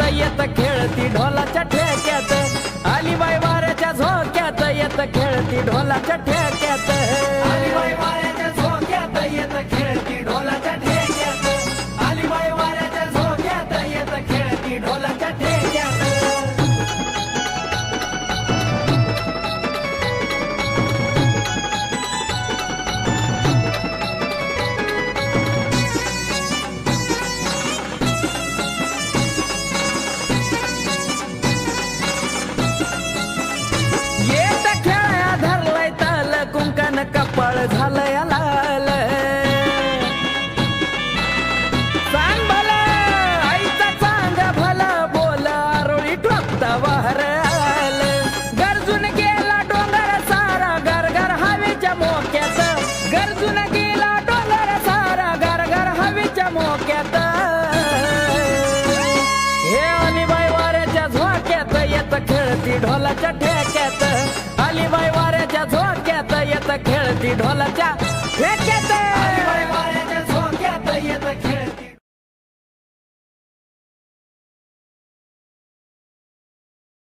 अलिबाई झोक्यात येत खेळती ढोलाच्या ठेक्यात. आली अलिबाई वाऱ्याच्या झोक्यात येत खेळती ढोलाच्या ठेक्यात. आली अलिबाई वाऱ्याच्या झोक्यात येत खेळती झालंय लाल सांग भला आईचा चांग भला बोल आरोळी टोकता वाहर गरजून गेला डोंगर सारा घर घर हवेच्या मोक्यात. गरजून गेला डोंगर सारा घर घर हवेच्या मोक्यात. हे अलिबाई वाऱ्याच्या झोक्यात येत खेळती ढोलाच्या ठेक्यात. अलिबाई वाऱ्याच्या झोक्यात ढोलाच्या ठेक्यात